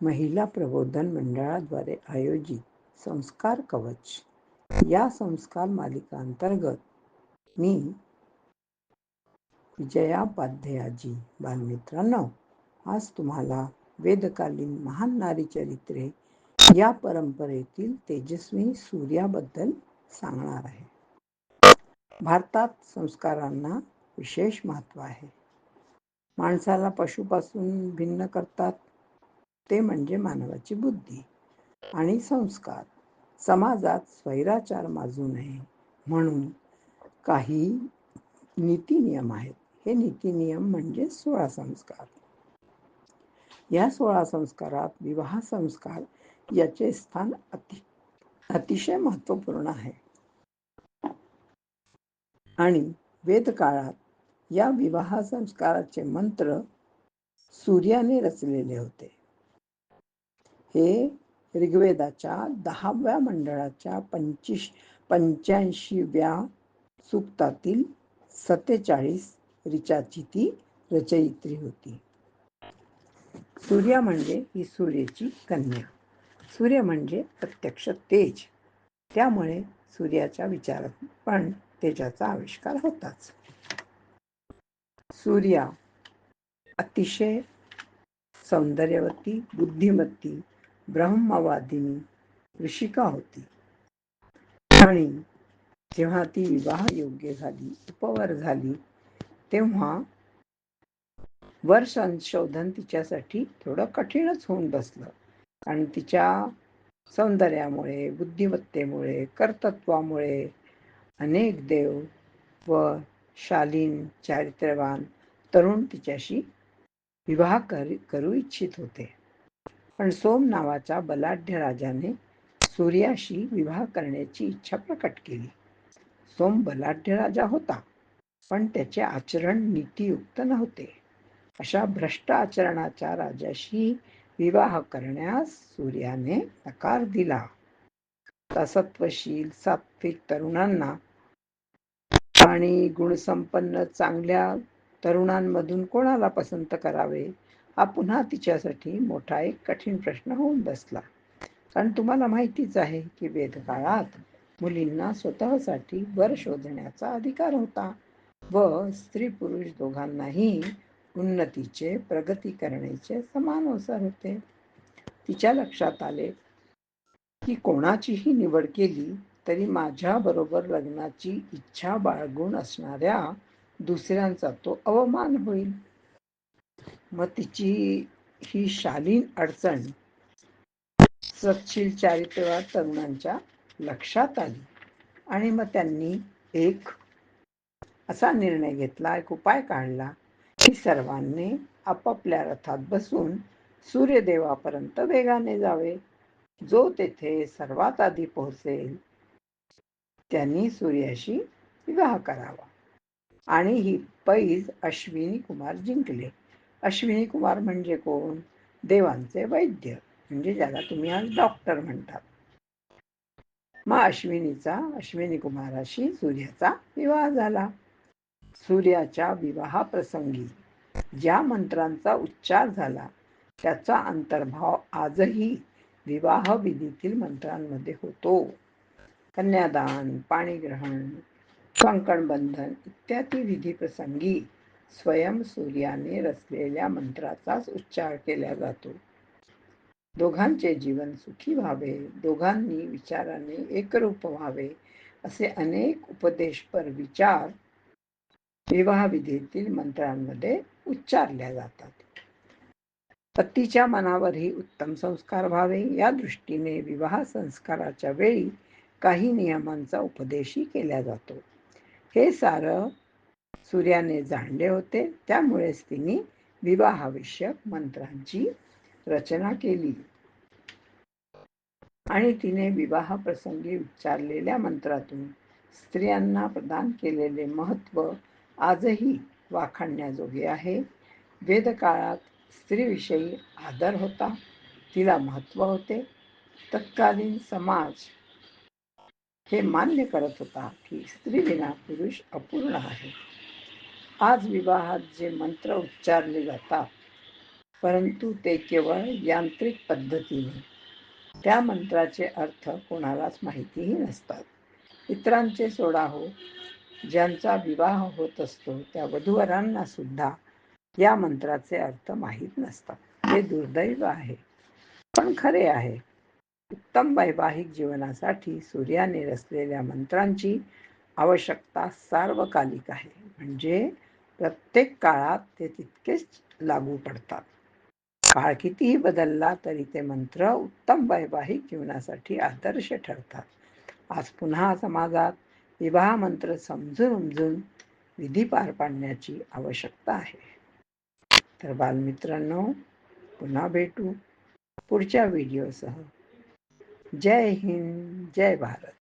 महिला प्रबोधन मंडळाद्वारे आयोजित संस्कार कवच. या संस्कार मालिकांतर्गत मी विजयापाध्यायाजी बालमित्रांनो आज तुम्हाला वेदकालीन महान नारी चरित्रे या परंपरेतील तेजस्वी सूर्याबद्दल सांगणार आहे. भारतात संस्कारांना विशेष महत्त्व आहे. माणसाला पशुपासून भिन्न करतात. ते म्हणजे मानवाची बुद्धी आणि संस्कार. समाजात स्वैराचार माजू नये म्हणून काही नीती नियम आहेत. हे नीती नियम म्हणजे सोळा संस्कार. या सोळा संस्कारात विवाह संस्कार याचे स्थान अति अतिशय महत्त्वपूर्ण आहे. आणि वेदकाळात या विवाह संस्काराचे मंत्र सूर्याने रचलेले होते. हे ऋग्वेदाच्या दहाव्या मंडळाच्या पंचवीस पंच्याऐंशीव्या सुक्तातील सत्तेचाळीस रिचाची ती रचयित्री होती. सूर्य म्हणजे ही सूर्याची कन्या. सूर्य म्हणजे प्रत्यक्ष तेज. त्यामुळे सूर्याच्या विचारात पण तेजाचा आविष्कार होताच. सूर्या अतिशय सौंदर्यवती बुद्धिमत्ती ब्रह्मवादिनी ऋषिका होती. आणि जेव्हा ती विवाह योग्य झाली उपवर झाली तेव्हा वर संशोधन तिच्यासाठी थोडं कठीणच होऊन बसलं. आणि तिच्या सौंदर्यामुळे बुद्धिमत्तेमुळे कर्तत्वामुळे अनेक देव व शालीन चारित्र्यवान तरुण तिच्याशी विवाह कर करू इच्छित होते. पण सोम नावाच्या बलाढ्य राजाने सूर्याशी विवाह करण्याची इच्छा प्रकट केली. सोम बलाढ्य राजा होता पण त्याचे आचरण नीतियुक्त नव्हते. अशा भ्रष्ट आचरणाच्या राजाशी विवाह करण्यास सूर्याने नकार दिला. सत्वशील सात्विक तरुणांना आणि गुणसंपन्न चांगल्या तरुणांमधून कोणाला पसंत करावे? हा पुन्हा तिच्यासाठी मोठा एक कठीण प्रश्न होऊन बसला. कारण तुम्हाला माहितीच आहे की वेदकाळात मुलींना स्वतःसाठी वर शोधण्याचा अधिकार होता व स्त्री पुरुष दोघांनाही उन्नतीचे प्रगती करण्याचे समान अवसर होते. तिच्या लक्षात आले की कोणाचीही निवड केली तरी माझ्या बरोबर लग्नाची इच्छा बाळगून असणाऱ्या दुसऱ्यांचा तो अवमान होईल. मग तिची ही शालीन अडचण सत्शील चारित्र्यवाद तरुणांच्या लक्षात आली. आणि मग त्यांनी एक असा निर्णय घेतला एक उपाय काढला की सर्वांनी आपापल्या रथात बसून सूर्यदेवापर्यंत वेगाने जावे. जो तेथे सर्वात आधी पोहोचेल त्यांनी सूर्याशी विवाह करावा. आणि ही पैज अश्विनी कुमार जिंकले. अश्विनी कुमार म्हणजे कोण? देवांचे वैद्य. म्हणजे ज्याला तुम्ही आज डॉक्टर म्हणतात. मग अश्विनीचा अश्विनी कुमाराशी सूर्याचा विवाह झाला. सूर्याच्या विवाहाप्रसंगी ज्या मंत्रांचा उच्चार झाला त्याचा अंतर्भाव आजही विवाह विधीतील मंत्रांमध्ये होतो. कन्यादान पाणीग्रहण कंकणबंधन इत्यादी विधी प्रसंगी स्वयं सूर्याने रचलेल्या मंत्राचाच उच्चार केला जातो. दोघांचे जीवन सुखी व्हावे दोघांनी विचाराने एकरूप व्हावे असे अनेक उपदेशपर विचार विवाहविधीतील मंत्रांमध्ये उच्चारल्या जातात. पतीच्या मनावरही उत्तम संस्कार व्हावे. या दृष्टीने विवाह संस्काराच्या वेळी काही नियमांचा उपदेशही केला जातो. हे सारं सूर्याने जाणले होते. त्यामुळेच तिने विवाहाविषयक मंत्रांची रचना केली. आणि तिने विवाह प्रसंगी उच्चारलेल्या मंत्रातून स्त्रियांना प्रदान केलेले महत्त्व आजही वाखाणण्याजोगे आहे. वेदकाळात स्त्रीविषयी आदर होता. तिला महत्त्व होते. तत्कालीन समाज हे मान्य करत होता की स्त्रीविना पुरुष अपूर्ण आहे. आज विवाहात जे मंत्र उच्चारले जातात परंतु ते केवळ यांत्रिक पद्धतीने. त्या मंत्राचे अर्थ कोणालाच माहितीही नसतात. इतरांचे सोडा हो ज्यांचा विवाह होत असतो त्या वधूवरांना सुद्धा या मंत्राचे अर्थ माहीत नसतात. हे दुर्दैव आहे. पण खरे आहे. उत्तम वैवाहिक जीवनासाठी सूर्याने रचलेल्या मंत्रांची आवश्यकता सार्वकालिक आहे. म्हणजे प्रत्येक काळात ते तितकेच लागू पडतात. काळ कितीही बदलला तरी ते मंत्र उत्तम वैवाहिक जीवनासाठी आदर्श ठरतात. आज पुन्हा समाजात विवाह मंत्र समजून उमजून विधी पार पाडण्याची आवश्यकता आहे. तर बालमित्रांनो पुन्हा भेटू पुढच्या व्हिडिओसह. जय हिंद जय भारत.